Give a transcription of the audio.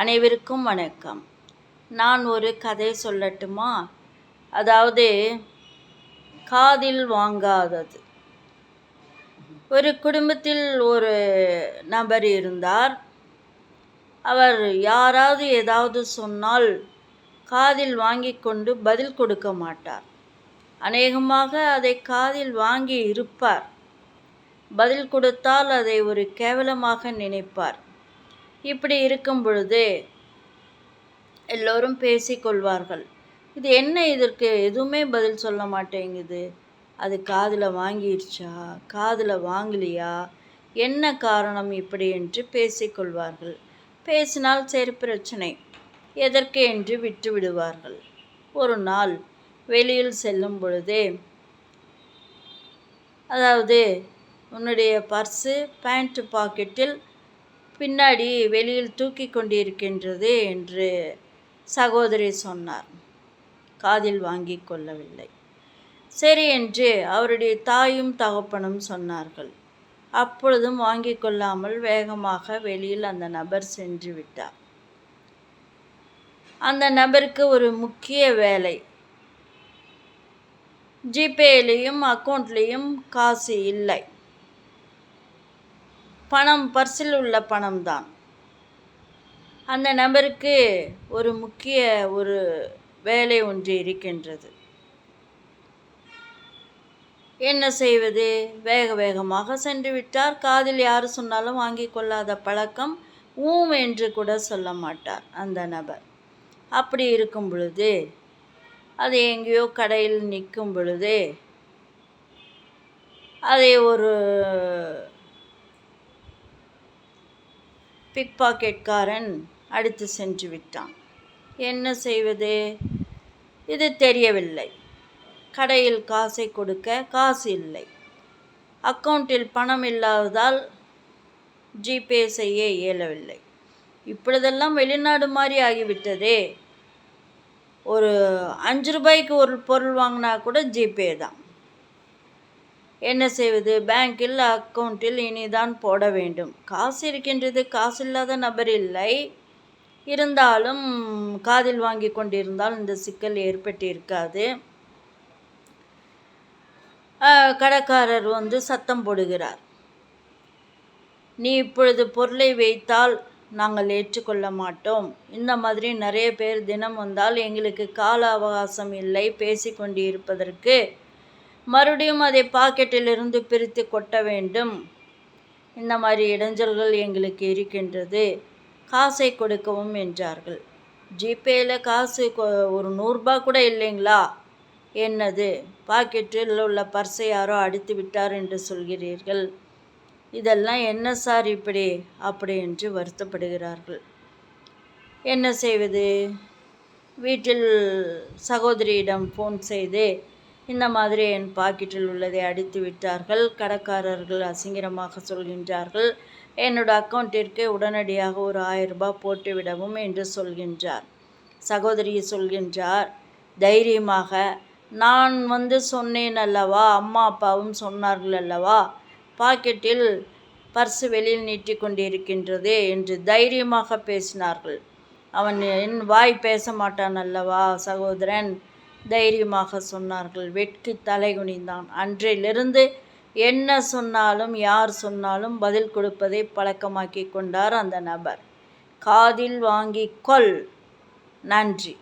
அனைவருக்கும் வணக்கம். நான் ஒரு கதை சொல்லட்டுமா? அதாவது காதில் வாங்காதது. ஒரு குடும்பத்தில் ஒரு நபர் இருந்தார். அவர் யாராவது ஏதாவது சொன்னால் காதில் வாங்கி கொண்டு பதில் கொடுக்க மாட்டார். அநேகமாக அதை காதில் வாங்கி இருப்பார். பதில் கொடுத்தால் அதை ஒரு கேவலமாக நினைப்பார். இப்படி இருக்கும் பொழுது எல்லோரும் பேசிக்கொள்வார்கள் இது என்ன இதற்கு? எதுவுமே பதில் சொல்ல மாட்டேங்குது. அது காதில் வாங்கிடுச்சா காதில் வாங்கலையா? என்ன காரணம் இப்படி என்று பேசிக்கொள்வார்கள் பேசினால் சரி பிரச்சனை. எதற்கு என்று விட்டு விடுவார்கள். ஒரு நாள் வெளியில் செல்லும் பொழுதே அதாவது உன்னுடைய பர்ஸு பேண்ட் பாக்கெட்டில் பின்னாடி வெளியில் தூக்கி கொண்டிருக்கின்றது என்று சகோதரி சொன்னார். காதில் வாங்கி கொள்ளவில்லை. சரி என்று அவருடைய தாயும் தகப்பனும் சொன்னார்கள். அப்பொழுதும் வாங்கி கொள்ளாமல் வேகமாக வெளியில் அந்த நபர் சென்று விட்டார். அந்த நபருக்கு ஒரு முக்கிய வேலை. ஜிபேலையும் அக்கௌண்ட்லேயும் காசு இல்லை. பணம் பர்சில் உள்ள பணம் தான் அந்த நபருக்கு ஒரு முக்கிய ஒரு வேலை ஒன்று இருக்கின்றது. என்ன செய்வது? வேக வேகமாக சென்று விட்டார். காதில் யார் சொன்னாலும் வாங்கி கொள்ளாத பழக்கம் ஊம் என்று கூட சொல்ல மாட்டார் அந்த நபர். அப்படி இருக்கும் பொழுது அது எங்கேயோ கடையில் நிற்கும் பொழுது அதை ஒரு பிக் பாக்கெட்காரன் அடித்து சென்று விட்டான். என்ன செய்வது? இது தெரியவில்லை. கடையில் காசை கொடுக்க காசு இல்லை. அக்கௌண்ட்டில் பணம் இல்லாததால் ஜிபே செய்ய இயலவில்லை. இப்பொழுதெல்லாம் வெளிநாடு மாதிரி ஆகிவிட்டதே. ஒரு அஞ்சு ரூபாய்க்கு ஒரு பொருள் வாங்கினா கூட ஜிபே தான். என்ன செய்வது? பேங்கில் அக்கௌண்ட்டில் இனிதான் போட வேண்டும். காசு இருக்கின்றது காசு இல்லாத நபர் இல்லை. இருந்தாலும் காதில் வாங்கி கொண்டிருந்தால் இந்த சிக்கல் ஏற்பட்டிருக்காது. கடைக்காரர் வந்து சத்தம் போடுகிறார். நீ இப்பொழுது பொருளை வைத்தால் நாங்கள் ஏற்றுக்கொள்ள மாட்டோம். இந்த மாதிரி நிறைய பேர் தினம் வந்தால் எங்களுக்கு கால அவகாசம் இல்லை. பேசிக்கொண்டிருப்பதற்கு இருப்பதற்கு மறுபடியும் அதை பாக்கெட்டிலிருந்து பிரித்து கொட்ட வேண்டும். இந்த மாதிரி இடைஞ்சல்கள் எங்களுக்கு இருக்கின்றது. காசை கொடுக்கவும் என்றார்கள். ஜிபேயில் காசு ஒரு நூறுரூபா கூட இல்லைங்களா? என்னது? பாக்கெட்டில் உள்ள பர்ஸை யாரோ அடித்து விட்டார் என்று சொல்கிறீர்கள். இதெல்லாம் என்ன சார் இப்படி? அப்படி என்று வருத்தப்படுகிறார்கள். என்ன செய்வது? வீட்டில் சகோதரியிடம் ஃபோன் செய்து இந்த மாதிரி என் பாக்கெட்டில் உள்ளதை அடித்து விட்டார்கள். கடைக்காரர்கள் அசிங்கரமாக சொல்கின்றார்கள். என்னோட அக்கௌண்ட்டிற்கு உடனடியாக ஒரு ஆயிரம் ரூபாய் போட்டுவிடவும் என்று சொல்கின்றார். சகோதரி சொல்கின்றார் தைரியமாக நான் வந்து சொன்னேன் அல்லவா? அம்மா அப்பாவும் சொன்னார்கள் அல்லவா? பாக்கெட்டில் பர்சு வெளியில் நீட்டி கொண்டிருக்கின்றது என்று தைரியமாக பேசினார்கள். அவன் என் வாய் பேச மாட்டான் அல்லவா சகோதரன்? தைரியமாக சொன்னார்கள். வெட்கி தலை குனிந்தான். அன்றிலிருந்து என்ன சொன்னாலும் யார் சொன்னாலும் பதில் கொடுப்பதை பழக்கமாக்கி கொண்டார் அந்த நபர். காதில் வாங்கி கொள். நன்றி.